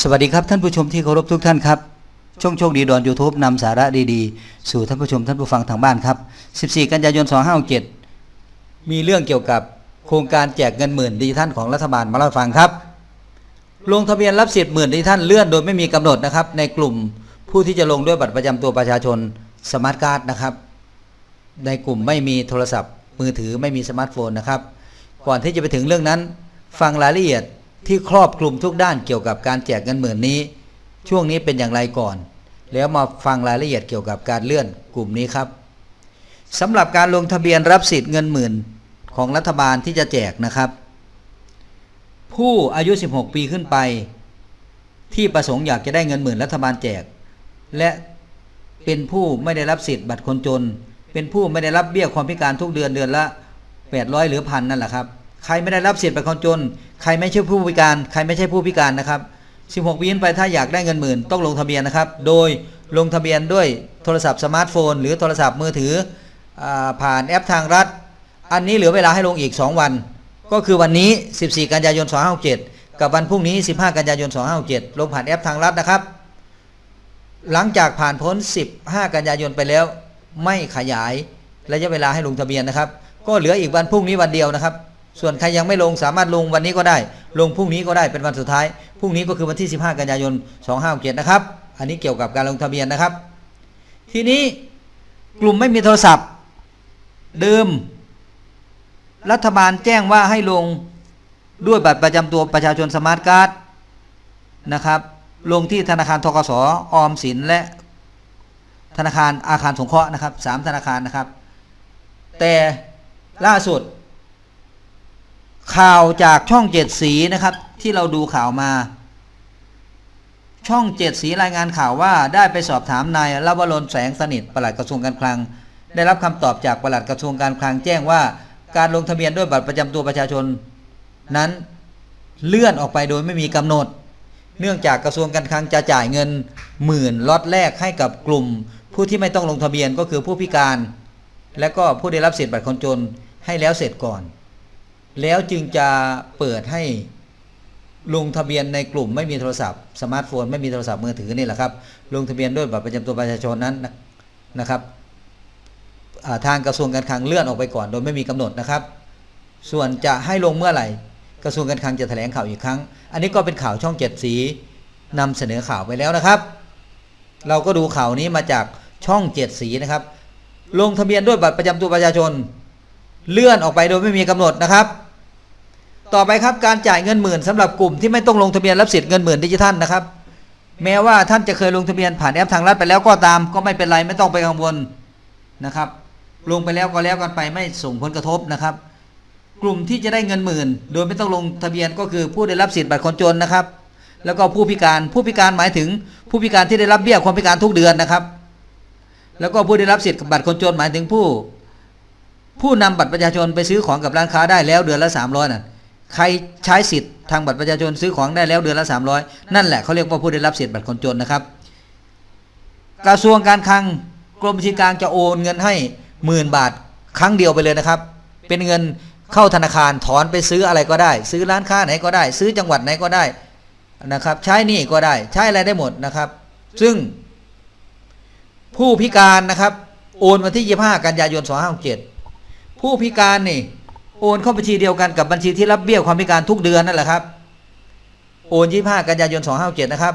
สวัสดีครับท่านผู้ชมที่เคารพทุกท่านครับ ช่วงโชคดีดอนยูทูบนำสาระดีๆ สู่ท่านผู้ชมท่านผู้ฟังทางบ้านครับ 14 กันยายน 2567 มีเรื่องเกี่ยวกับโครงการแจกเงินหมื่นดิจิทัลของรัฐบาลมาเล่าฟังครับ ลงทะเบียนรับสิทธิ์หมื่นดิจิทัลเลื่อนโดยไม่มีกำหนดนะครับ ในกลุ่มผู้ที่จะลงด้วยบัตรประจำตัวประชาชนสมาร์ทการ์ดนะครับ ในกลุ่มไม่มีโทรศัพท์ มือถือไม่มีสมาร์ทโฟนนะครับ ก่อนที่จะไปถึงเรื่องนั้น ฟังรายละเอียด ที่ครอบคลุมทุกด้านเกี่ยวกับการแจกเงินหมื่นนี้ ช่วงนี้เป็นอย่างไรก่อน แล้วมาฟังรายละเอียดเกี่ยวกับการเลื่อนกลุ่มนี้ครับสำหรับการลงทะเบียนรับสิทธิ์เงินหมื่นของรัฐบาลที่จะแจกนะครับ ผู้อายุ 16 ปีขึ้นไป ที่ประสงค์อยากจะได้เงินหมื่นรัฐบาลแจก และเป็นผู้ไม่ได้รับสิทธิ์บัตรคนจน เป็นผู้ไม่ได้รับเบี้ยความพิการทุกเดือนเดือนละ 800 หรือพันนั่นแหละครับ ใครไม่ได้รับสิทธิ์บัตรคนจน ใครไม่ใช่ผู้พิการ ใครไม่ใช่ผู้พิการนะครับ 16 ปีขึ้นไปถ้าอยากได้เงินหมื่นต้องลงทะเบียนนะครับ โดยลงทะเบียนด้วยโทรศัพท์สมาร์ทโฟน หรือโทรศัพท์มือถืออผ่านแอปทางรัฐ อันนี้เหลือเวลาให้ลงอีก 2 วัน ก็คือวันนี้ 14 กันยายน 2567 กับวันพรุ่งนี้ 15 กันยายน 2567 ลงผ่านแอปทางรัฐนะครับ หลังจากผ่านพ้น 15 กันยายนไปแล้ว ไม่ขยายระยะเวลาให้ลงทะเบียนนะครับ ก็เหลืออีกวันพรุ่งนี้วันเดียวนะครับ ส่วนใครยังไม่ลงสามารถลงวันนี้ก็ได้ ลงพรุ่งนี้ก็ได้เป็นวันสุดท้ายพรุ่งนี้ก็คือวันที่ 15 กันยายน2567นะครับ อันนี้เกี่ยวกับการลงทะเบียนนะครับ ทีนี้กลุ่มไม่มีโทรศัพท์ เดิม รัฐบาลแจ้งว่าให้ลงด้วยบัตรประจำตัวประชาชนสมาร์ทการ์ดนะครับ ลงที่ธนาคารทกสออมสินและธนาคารอาคารสงเคราะห์นะครับสามธนาคารนะครับ แต่ล่าสุด ข่าวจากช่องเจ็ดสีนะครับ ที่เราดูข่าวมา ช่องเจ็ดสีรายงานข่าวว่าได้ไปสอบถามนายลวรนแสงสนิทปลัดกระทรวงการคลัง ได้รับคำตอบจากปลัดกระทรวงการคลังแจ้งว่า การลงทะเบียนด้วยบัตรประจำตัวประชาชน นั้นเลื่อนออกไปโดยไม่มีกำหนด เนื่องจากกระทรวงการคลังจะจ่ายเงินหมื่นล็อตแรกให้กับกลุ่ม ผู้ที่ไม่ต้องลงทะเบียนก็คือผู้พิการ และก็ผู้ได้รับสิทธิบัตรคนจนให้แล้วเสร็จก่อน แล้วจึงจะเปิดให้ลงทะเบียนในกลุ่มไม่มีโทรศัพท์สมาร์ทโฟนไม่มีโทรศัพท์มือถือนี่แหละครับ ลงทะเบียนด้วยบัตรประจำตัวประชาชนนั้นนะครับทางกระทรวงการคลังเลื่อนออกไปก่อน โดยไม่มีกำหนดนะครับ ส่วนจะให้ลงเมื่อไหร่ กระทรวงการคลังจะแถลงข่าวอีกครั้ง อันนี้ก็เป็นข่าวช่องเจ็ดสีนำเสนอข่าวไปแล้วนะครับ เราก็ดูข่าวนี้มาจากช่องเจ็ดสีนะครับ ลงทะเบียนด้วยบัตรประจำตัวประชาชน เลื่อนออกไปโดยไม่มีกำหนดนะครับ ต่อไปครับการจ่ายเงินหมื่นสำหรับกลุ่มที่ไม่ต้องลงทะเบียนรับสิทธิ์เงินหมื่นดิจิทัลนะครับ แม้ว่าท่านจะเคยลงทะเบียนผ่านแอปทางรัฐไปแล้วก็ตาม ก็ไม่เป็นไรไม่ต้องไปกังวลนะครับ ลงไปแล้วก็แล้วกันไปไม่ส่งผลกระทบนะครับ กลุ่มที่จะได้เงินหมื่น โดยไม่ต้องลงทะเบียนก็คือผู้ได้รับสิทธิ์บัตรคนจนนะครับ แล้วก็ผู้พิการผู้พิการหมายถึง ผู้พิการที่ได้รับเบี้ยความพิการทุกเดือนนะครับ แล้วก็ผู้ได้รับสิทธิ์บัตรคนจนหมายถึงผู้ ผู้นำบัตรประชาชนไปซื้อของกับร้านค้าได้แล้วเดือนละ300น่ะ ใครใช้สิทธิ์ทางบัตรประชาชนซื้อของได้แล้วเดือนละ 300 นั่นแหละเขาเรียกว่าผู้ได้รับสิทธิ์บัตรคนจนนะครับ กระทรวงการคลังกรมบัญชีกลางจะโอนเงินให้หมื่นบาทครั้งเดียวไปเลยนะครับ เป็นเงินเข้าธนาคารถอนไปซื้ออะไรก็ได้ ซื้อร้านค้าไหนก็ได้ ซื้อจังหวัดไหนก็ได้นะครับ ใช้หนี่ก็ได้ใช้อะไรได้หมดนะครับ ซึ่ง ผู้พิการนะครับ โอนวันที่ 25 กันยายน 2567ผู้พิการนี่ โอนเข้าบัญชีเดียวกันกับบัญชีที่รับเบี้ยความพิการทุกเดือนนั่นแหละครับ โอน25กันยายน2567นะครับ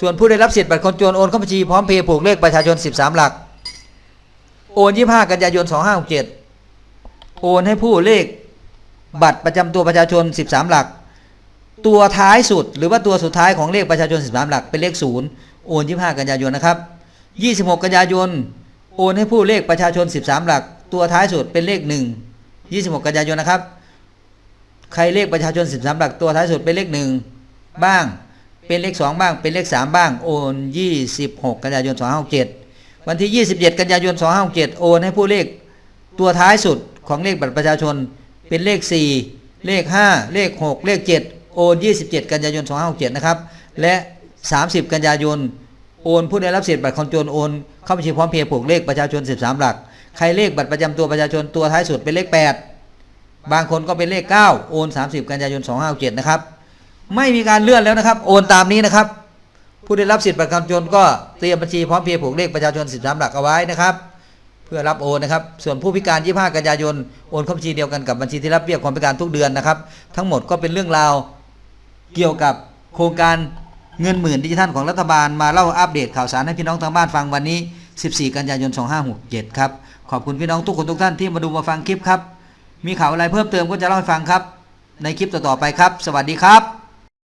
ส่วนผู้ได้รับสิทธิ์บัตรคนจนโอนเข้าบัญชีพร้อมเพย์ผูกเลขประชาชน13หลัก โอน25กันยายน2567โอนให้ผู้เลขบัตรประจำตัวประชาชน 13 หลัก ตัวท้ายสุดหรือว่าตัวสุดท้ายของเลขประชาชน 13 หลัก เป็นเลข 0 โอน 25 กันยายนนะครับ 26 กันยายน โอนให้ผู้เลขประชาชน 13 หลัก ตัวท้ายสุดเป็นเลข 1 26 กันยายนนะครับ ใครเลขประชาชน 13 หลักตัวท้ายสุดเป็นเลข 1 บ้าง เป็นเลข 2 บ้าง เป็นเลข 3 บ้าง โอน 26 กันยายน 2567 วันที่ 27 กันยายน 2567 โอนให้ผู้เลขตัวท้ายสุดของเลขบัตรประชาชน เป็นเลข 4 เลข 5 เลข 6 เลข 7 โอน 27 กันยายน 2567 นะครับ และ 30 กันยายน โอนผู้ได้รับสิทธิ์บัตรคนจนโอน เข้าบัญชีพร้อมเพย์ผูกเลขประชาชน 13 หลัก ใครเลขบัตรประจำตัวประชาชนตัวท้ายสุดเป็นเลข 8 บางคนก็เป็นเลข 9 โอน 30 กันยายน 257 นะครับ ไม่มีการเลื่อนแล้วนะครับ โอนตามนี้นะครับ ผู้ได้รับสิทธิบัตรประชาชนก็เตรียมบัญชีพร้อมเพรียงผูกเลขประชาชน13หลักเอาไว้นะครับ เพื่อรับโอนนะครับ ส่วนผู้พิการ 25 กันยายน โอนเข้าบัญชีเดียวกันกับบัญชีที่รับเบี้ยความพิการทุกเดือนนะครับ ทั้งหมดก็เป็นเรื่องราวเกี่ยวกับโครงการเงินหมื่นดิจิทัลของรัฐบาลมาเล่าอัปเดตข่าวสารให้พี่น้องทางบ้านฟังวันนี้ 14 กันยายน 2567 ครับ ขอบคุณพี่น้องทุกคนทุกท่านที่มาดูมาฟังคลิปครับ มีข่าวอะไรเพิ่มเติมก็จะเล่าให้ฟังครับ ในคลิปต่อๆไปครับ สวัสดีครับ